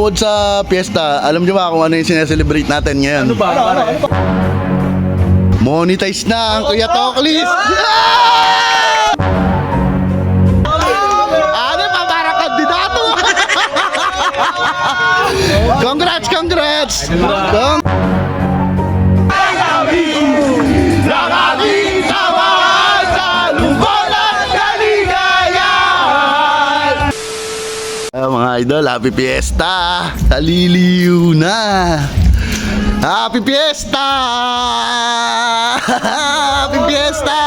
bukod sa piyesta, alam niyo ba kung ano yung sineselebrate natin ngayon? Ano ba? Ano, ano? Monetize na ang Kuya Toklis! Ano pa para kandidato? congrats, congrats! Cong- mga idol, happy fiesta! Kaliliw na! Happy fiesta! Happy fiesta!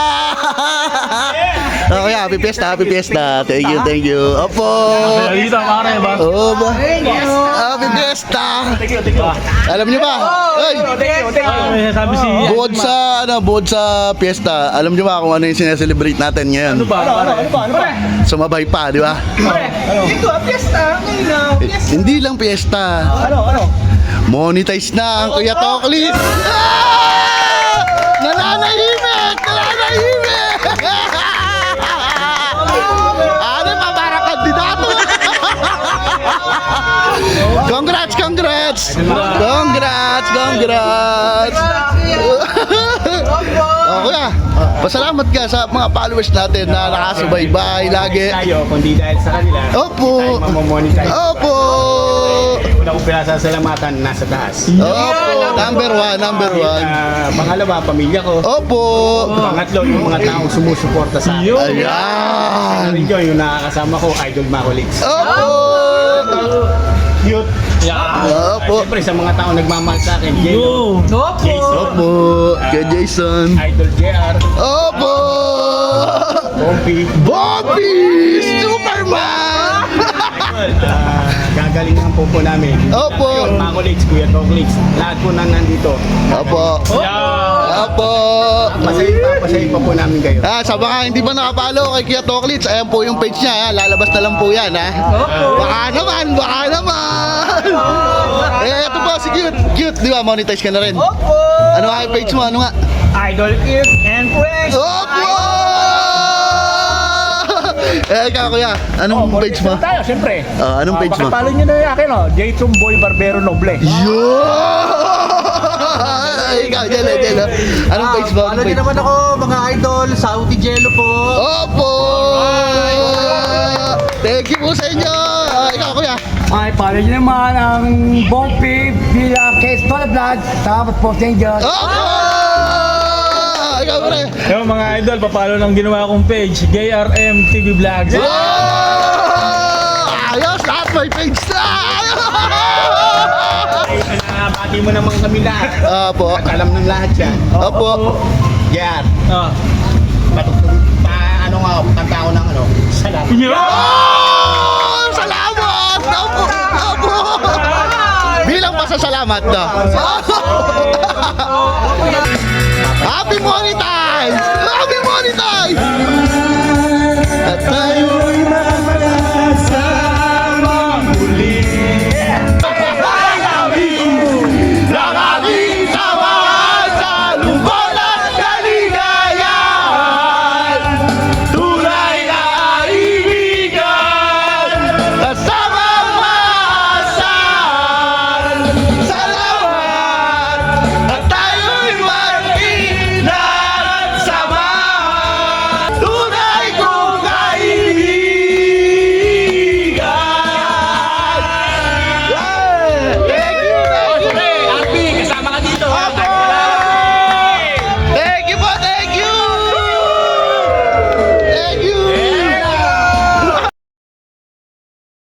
Okay, happy fiesta, happy fiesta. Thank you, thank you. Opo! Dito, pare ba? Oo ba? Happy fiesta! Alam niyo ba? Ano may sabi si... Bukod sa ano, bukod sa piyesta, alam niyo ba kung ano yung sineselebrate natin ngayon? Ano ba? Ano, ano, ano ba? Sumabay pa, di ba? Ito, piyesta. Ngayon na, Eh, Hindi lang piyesta. Ano, ano? Monetize na ang Kuya Toklis! Ah! Nananahimik! Nananahimik! ano pa para kandidato? congrats, congrats! Congrats, congrats! Oh, kuya, pasalamat ka sa mga followers natin na nakasubaybay lagi. tayo, kundi dahil sa kanila, Opo! mamomonetize. Opo! Una kong pinasasalamatan, nasa taas. Opo! Number one, number one. Ah, pangalawa, pamilya ko. Opo! Pangatlo, yung mga taong sumusuporta sa akin. Ayan! Yung nakakasama ko, Idol Macolix. Opo! Youth. Opo! Siyempre, sa mga taong nagmamahal sa akin, Yo! Jason, Opo! Kay Jason! Idol JR, Opo! Bumpy, Bobby! Superman! ah, gagalingan po po namin. Opo! Yung Macolix, Kuya Toclix, lahat po na nandito. Opo! Opo! Pasayin pa, pasayin pa po namin kayo. Ah, sa mga hindi pa nakapalo kay Kuya Toklits, ayan po yung page niya, ha? lalabas na lang po yan, ha? Baka naman, baka naman! Eh, ito po, si Cute. Cute, di ba? Monetize ka na rin. Opo! Ano nga yung page mo? Ano nga? Idol Kid and Friends! Opo! eh, ikaw, Kuya, anong page mo? Tayo, siyempre. Ah, anong page mo? Pakipalo nyo na yung akin, oh. J. Boy Barbero Noble. Yo! ikaw, Jello, Jello. Anong page mo? Ano Anong din page? naman ako, mga idol, Saudi Jello Nyo naman ang Bumpy via Case Tola Vlog tapos po St. John. Opo! Ikaw, pre. Yo, mga idol, papalo ng ginawa kong page, JRM TV Vlogs. Oh! Ayos! Lahat may page na! Ay, Nabati mo naman kami lahat. Opo. At alam ng lahat yan. Opo. Yan. Ah. Patutulog pa, ano nga, kanta ko ng ano, salamat. Yo! Pasasalamat, no? Happy monetize! Happy monetize!